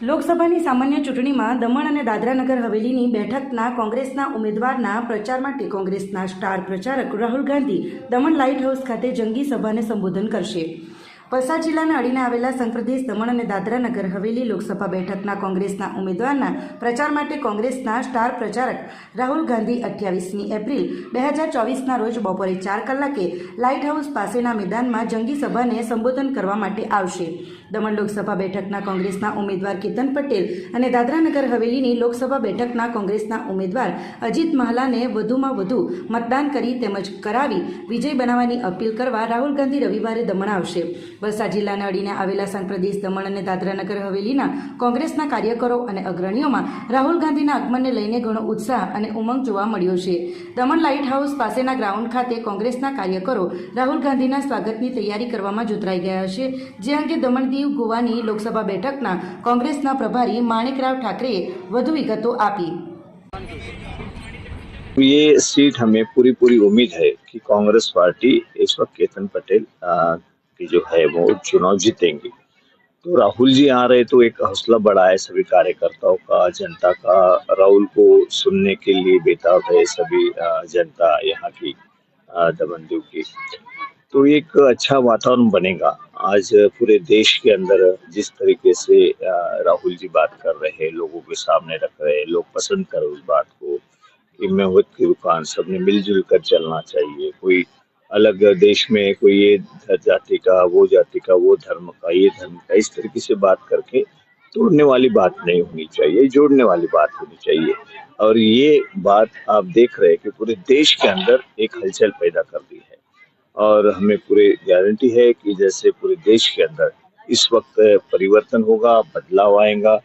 લોકસભાની સામાન્ય ચૂંટણીમાં દમણ અને દાદરાનગર હવેલીની બેઠકના કોંગ્રેસના ઉમેદવારના પ્રચાર માટે કોંગ્રેસના સ્ટાર પ્રચારક રાહુલ ગાંધી દમણ લાઇટ હાઉસ ખાતે જંગી સભાને સંબોધન કરશે. વલસાડ જિલ્લાના અડીને આવેલા સંઘપ્રદેશ દમણ અને દાદરાનગર હવેલી લોકસભા બેઠકના કોંગ્રેસના ઉમેદવારના પ્રચાર માટે કોંગ્રેસના સ્ટાર પ્રચારક રાહુલ ગાંધી અઠ્યાવીસમી એપ્રિલ બે હજાર ચોવીસના રોજ બપોરે ચાર કલાકે લાઇટ હાઉસ પાસેના મેદાનમાં જંગી સભાને સંબોધન કરવા માટે આવશે. દમણ લોકસભા બેઠકના કોંગ્રેસના ઉમેદવાર કેતન પટેલ અને દાદરાનગર હવેલીની લોકસભા બેઠકના કોંગ્રેસના ઉમેદવાર અજીત મહાલાને વધુમાં વધુ મતદાન કરી તેમજ કરાવી વિજય બનાવવાની અપીલ કરવા રાહુલ ગાંધી રવિવારે દમણ આવશે. વલસાડ જિલ્લાના અડીને આવેલા સંઘપ્રદેશ દમણ અને દાદરાનગર હવેલીના કોંગ્રેસના કાર્યકરો અને અગ્રણીઓમાં રાહુલ ગાંધીના આગમનને લઈને ઘણો ઉત્સાહ અને ઉમંગ જોવા મળ્યો છે દમણ લાઇટ હાઉસ પાસેના ગ્રાઉન્ડ ખાતે કોંગ્રેસના કાર્યકરો રાહુલ ગાંધીના સ્વાગતની તૈયારી કરવામાં જોતરાઈ ગયા છે જે અંગે દમણ દીવ ગોવાની લોકસભા બેઠકના કોંગ્રેસના પ્રભારી માણિકરાવ ઠાકરેએ વધુ વિગતો આપી ये सीट हमें पूरी पूरी उम्मीद है कि कांग्रेस पार्टी इस वक्त केतन पटेल आ, की जो है वो चुनाव जीतेंगे। तो राहुल जी आ रहे तो एक हौसला बढ़ा है सभी कार्यकर्ताओं का जनता का राहुल को सुनने के लिए बेताब है सभी जनता यहाँ की आ, की। तो एक अच्छा वातावरण बनेगा। आज पूरे देश के अंदर जिस तरीके से राहुल जी बात कर रहे हैं लोगों के सामने रख रहे हैं लोग पसंद कर उस बात को कि मेहूत की दुकान सबने मिलजुल कर चलना चाहिए कोई अलग देश में कोई ये जाति का, वो जाति का, वो धर्म का, ये धर्म का, इस तरीके से बात करके तोड़ने वाली बात नहीं होनी चाहिए, जोड़ने वाली बात होनी चाहिए। और ये बात आप देख रहे हैं कि पूरे देश के अंदर एक हलचल पैदा कर दी है। और हमें पूरे गारंटी है कि जैसे पूरे देश के अंदर इस वक्त परिवर्तन होगा, बदलाव आएगा,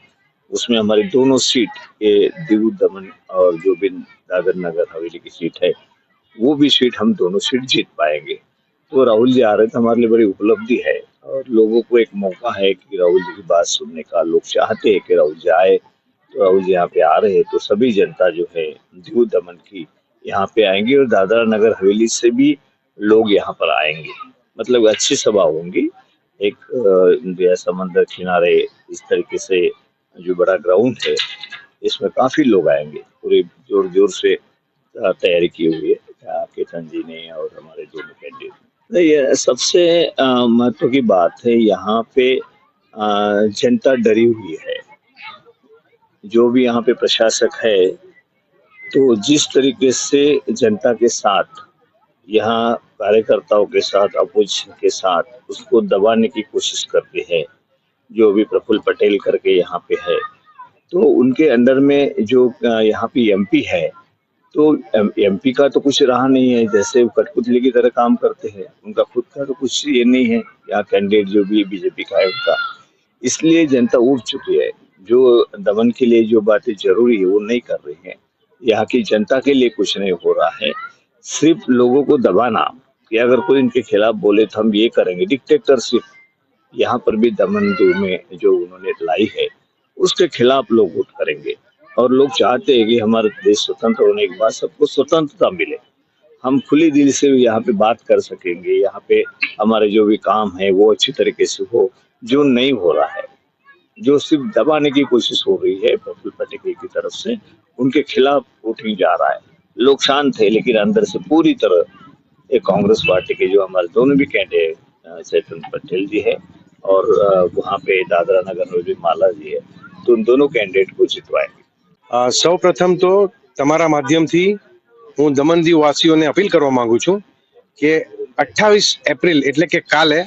उसमें हमारी दोनों सीट, ये दीव दमन और जो भी दादर नगर हवेली की सीट है। वो भी सीट हम दोनों सीट जीत पाएँगे। तो राहुल जी आ रहे थे, हमारे लिए बड़ी उपलब्धि है और लोगों को एक मौका है कि राहुल जी की बात सुनने का। लोग चाहते हैं कि राहुल जी आए। तो राहुल जी यहाँ पे आ रहे हैं तो सभी जनता जो है, दीव दमन की यहाँ पे आएँगी और दादरा नगर हवेली से भी लोग यहाँ पर आएँगे। मतलब अच्छी सभा होंगी। एक समंदर किनारे इस तरीके से जो बड़ा ग्राउंड है, इसमें काफ़ी लोग आएँगे। पूरे ज़ोर ज़ोर से तैयारी की हुई है। केतन जी ने और हमारे दोनों कैंडिडेट। ये सबसे महत्व की बात है, यहाँ पे जनता डरी हुई है जो भी यहाँ पे प्रशासक है तो जिस तरीके से जनता के साथ, यहाँ कार्यकर्ताओं के साथ, अपोजिशन के साथ उसको दबाने की कोशिश करते हैं, जो भी प्रफुल्ल पटेल करके यहाँ पे है तो उनके अंडर में जो यहाँ पे एमपी है तो एमपी का तो कुछ रहा नहीं है, जैसे कठपुतली की तरह काम करते हैं, उनका खुद का तो कुछ ये नहीं है यहाँ कैंडिडेट जो भी बीजेपी का है उनका। इसलिए जनता उठ चुकी है, जो दमन के लिए जो बातें ज़रूरी है, वो नहीं कर रही है। यहाँ की जनता के लिए कुछ नहीं हो रहा है। सिर्फ़ लोगों को दबाना, कि अगर कोई इनके खिलाफ बोले तो हम ये करेंगे डिक्टेटरशिप यहाँ पर भी दमन में जो उन्होंने लाई है, उसके खिलाफ लोग वोट करेंगे। और लोग चाहते हैं कि हमारा देश स्वतंत्र होने के बाद सबको स्वतंत्रता मिले। हम खुली दिल से यहाँ पे बात कर सकेंगे। यहाँ पे हमारे जो भी काम है, वो अच्छी तरीके से हो, जो नहीं हो रहा है, जो सिर्फ़ दबाने की कोशिश हो रही है प्रफुल्ल पटेल की तरफ़ से, उनके खिलाफ वोटिंग जा रहा है। लोग शांत थे, लेकिन अंदर से पूरी तरह एक कांग्रेस पार्टी के जो हमारे दोनों भी कैंडिडेट चैतन पटेल जी है और वहाँ पे दादरा नगर में भी माला जी है तो उन दोनों कैंडिडेट को जितवाएँगे। સૌ પ્રથમ તો તમારા માધ્યમથી હું દમણ વાસીઓને અપીલ કરવા માંગુ છું કે અઠ્ઠાવીસ એપ્રિલ એટલે કે કાલે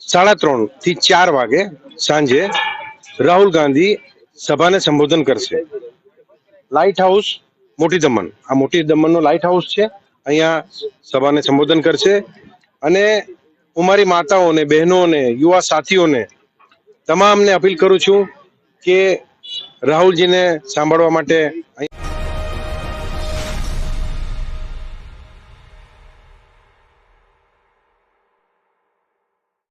સાડા ત્રણથી ચાર વાગે સાંજે રાહુલ ગાંધી સભાને સંબોધન કરશે. લાઇટ હાઉસ મોટી દમણ આ મોટી દમણનો લાઇટ હાઉસ છે. અહીંયા સભાને સંબોધન કરશે. અને હું મારી માતાઓને, બહેનોને, યુવા સાથીઓને તમામને અપીલ કરું છું કે રાહુલજીને સાંભળવા માટે